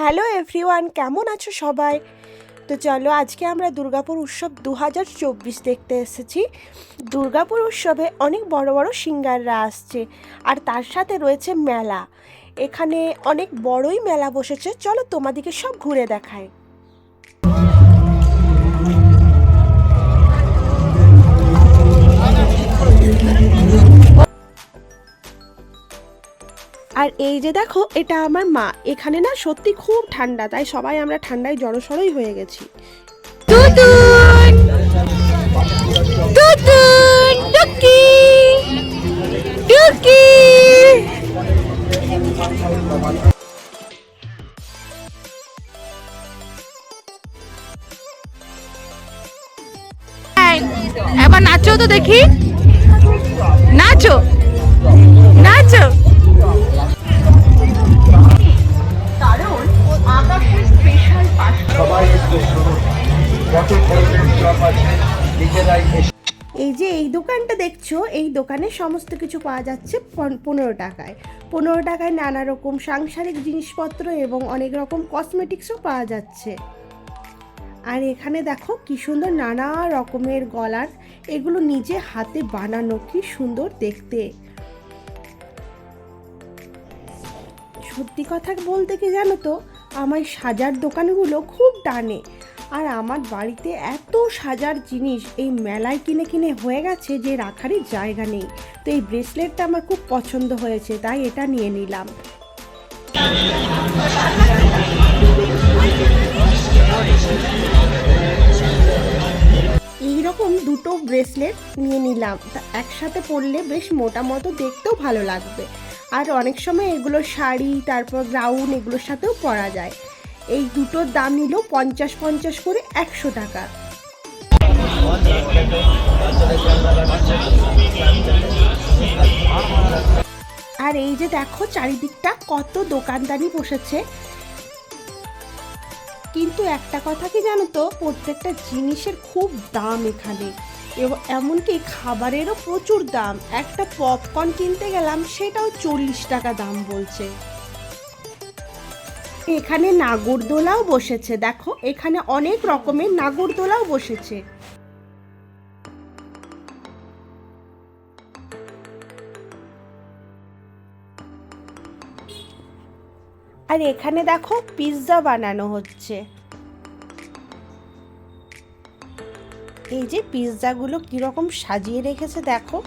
Hello everyone, কেমন আছো সবাই? তো চলো আজকে আমরা দুর্গাপুর উৎসব দু হাজার চব্বিশ দেখতে এসেছি। দুর্গাপুর উৎসবে অনেক বড় বড় সিঙ্গাররা আসছে আর তার সাথে রয়েছে মেলা। এখানে অনেক বড়ই মেলা বসেছে। চলো তোমাদেরকে সব ঘুরে দেখায় আর এই যে দেখো, এটা আমার মা। এখানে না সত্যি খুব ঠান্ডা, তাই সবাই আমরা ঠান্ডায় জড়সড়ই হয়ে গেছি। এবার নাচো তো দেখি। নাচো। নাচো। সবাই একটু শুনুন কত ধরনের আছে নিজেরাই এই যে এই দোকানটা দেখছ, এই দোকানে সমস্ত কিছু পাওয়া যাচ্ছে পন- পনেরো টাকায়। পনেরো টাকায় নানা রকম সাংসারিক জিনিসপত্র এবং অনেক রকম কসমেটিক্সও পাওয়া যাচ্ছে। আর এখানে দেখো কি সুন্দর নানা রকমের গলার, এগুলো নিজে হাতে বানানো, কি সুন্দর দেখতে। সত্যি কথা বলতে কি জানো তো আমার সাজার দোকানগুলো খুব টানে। আর আমার বাড়িতে এত সাজার জিনিস এই মেলায় কিনে কিনে হয়ে গেছে যে রাখারই জায়গা নেই। তো এই ব্রেসলেটটা আমার খুব পছন্দ হয়েছে, তাই এটা নিয়ে নিলাম। এইরকম দুটো ব্রেসলেট নিয়ে নিলাম। তা একসাথে পরলে বেশ মোটা মতো দেখতেও ভালো লাগবে। আর অনেক সময় এগুলো শাড়ি, তারপর গ্রাউন এগুলোর সাথেও পরা যায়। এই দুটোর দাম নিল পঞ্চাশ পঞ্চাশ করে একশো টাকা। আর এই যে দেখো চারিদিকটা কত দোকানদারি বসেছে। কিন্তু একটা কথা কি জানো তো? প্রত্যেকটা জিনিসের খুব দাম এখানে। এমনকি খাবারেরও প্রচুর দাম। একটা পপকর্ন কিনতে গেলাম, সেটাও চল্লিশ টাকা দাম বলছে। এখানে নাগরদোলাও বসেছে, দেখো। এখানে অনেক রকমের নাগরদোলাও বসেছে। আর এখানে দেখো পিৎজা বানানো হচ্ছে। এই যে পিৎজাগুলো কীরকম সাজিয়ে রেখেছে দেখো।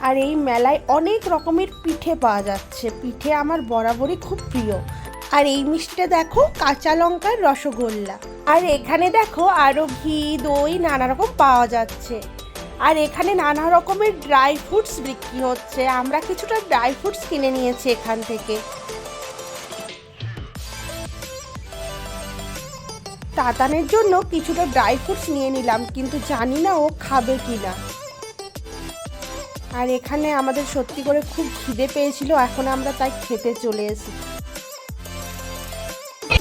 আর এই মেলায় অনেক রকমের পিঠে পাওয়া যাচ্ছে। পিঠে আমার বরাবরই খুব প্রিয়। আর এই মিষ্টিটা দেখো, কাঁচা লঙ্কার রসগোল্লা। আর এখানে দেখো আরও ঘি, দই, নানা রকম পাওয়া যাচ্ছে। আর এখানে নানা রকমের ড্রাই ফ্রুটস বিক্রি হচ্ছে। আমরা কিছুটা ড্রাই ফ্রুটস কিনে নিয়েছি এখান থেকে। তাতানের জন্য কিছুটা ড্রাই ফ্রুটস নিয়ে নিলাম কিন্তু জানি না ও খাবে কি না আর এখানে আমাদের সত্যি করে খুব খিদে পেয়েছিল এখন আমরা তাই খেতে চলে এসেছি।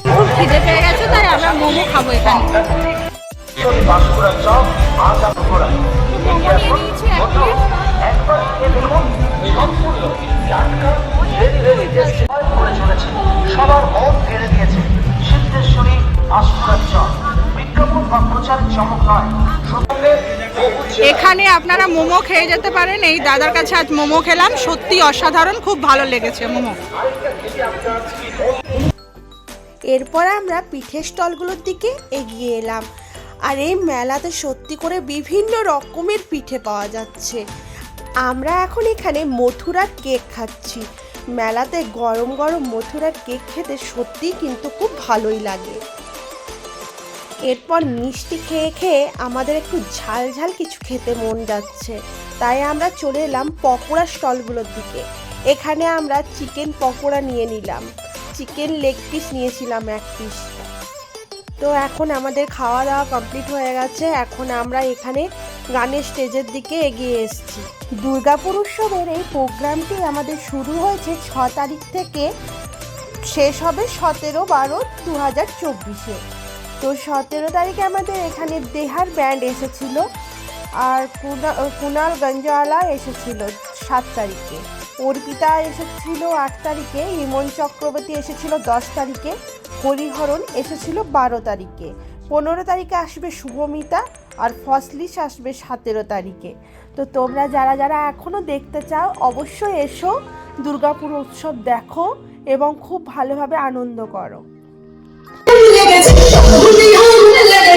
খুব খিদে পেয়ে গেছে তাই আমরা মোমো খাব এখানে। বাঁকুড়া সিদ্ধেশ্বরী বিজ্ঞাপন বা প্রচারের চমক নয়। এখানে আপনারা মোমো খেয়ে যেতে পারেন। এই দাদার কাছে আজ মোমো খেলাম। সত্যি অসাধারণ। খুব ভালো লেগেছে মোমো। এরপর আমরা পিঠের স্টলগুলোর দিকে এগিয়ে এলাম। আর এই মেলাতে সত্যি করে বিভিন্ন রকমের পিঠে পাওয়া যাচ্ছে। আমরা এখন এখানে মথুরার কেক খাচ্ছি। মেলাতে গরম গরম মথুরার কেক খেতে সত্যিই কিন্তু খুব ভালোই লাগে। এরপর মিষ্টি খেয়ে খেয়ে আমাদের একটু ঝাল ঝাল কিছু খেতে মন যাচ্ছে। তাই আমরা চলে এলাম পকোড়া স্টলগুলোর দিকে। এখানে আমরা চিকেন পকোড়া নিয়ে নিলাম। চিকেন লেগ পিস নিয়েছিলাম এক পিস তো এখন আমাদের খাওয়া দাওয়া কমপ্লিট হয়ে গেছে। এখন আমরা এখানে গানের স্টেজের দিকে এগিয়ে এসেছি। দুর্গাপুর উৎসবের এই প্রোগ্রামটি আমাদের শুরু হয়েছে ছ তারিখ থেকে। শেষ হবে সতেরো বারো দু হাজার চব্বিশে। তো সতেরো তারিখে আমাদের এখানে দেহার ব্যান্ড এসেছিল আর কুনা- কুনাল গঞ্জওয়ালা এসেছিল সাত তারিখে। অর্পিতা এসেছিল আট তারিখে ইমন চক্রবর্তী এসেছিল দশ তারিখে, হরিহরণ এসেছিল বারো তারিখে। পনেরো তারিখে আসবে শুভমিতা আর ফসলিশ আসবে সতেরো তারিখে। তো তোমরা যারা যারা এখনও দেখতে চাও, অবশ্যই এসো, দুর্গাপুর উৎসব দেখো এবং খুব ভালোভাবে আনন্দ করো।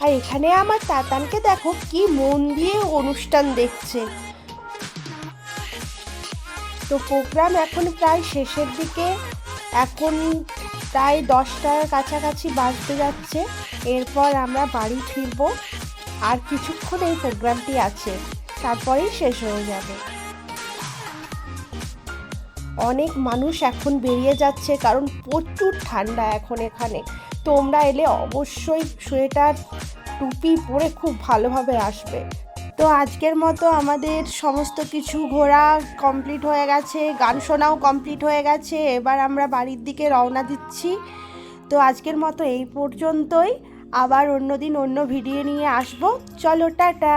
আর এখানে আমার তাতানকে দেখো কি মন দিয়ে অনুষ্ঠান দেখছে। তো প্রোগ্রাম এখন প্রায় শেষের দিকে। এখন প্রায় দশটার কাছাকাছি বাজতে যাচ্ছে। এরপর আমরা বাড়ি ফিরবো। আর কিছুক্ষণ এই প্রোগ্রামটি আছে। তারপরেই শেষ হয়ে যাবে। অনেক মানুষ এখন বেরিয়ে যাচ্ছে কারণ প্রচুর ঠান্ডা এখন এখানে। তোমরা এলে অবশ্যই সোয়েটার, টুপি পরে খুব ভালোভাবে আসবে। তো আজকের মতো আমাদের সমস্ত কিছু ঘোরা কমপ্লিট হয়ে গেছে, গান শোনাও কমপ্লিট হয়ে গেছে, এবার আমরা বাড়ির দিকে রওনা দিচ্ছি। তো আজকের মতো এই পর্যন্তই, আবার অন্যদিন অন্য ভিডিও নিয়ে আসব। চলো, টাটা!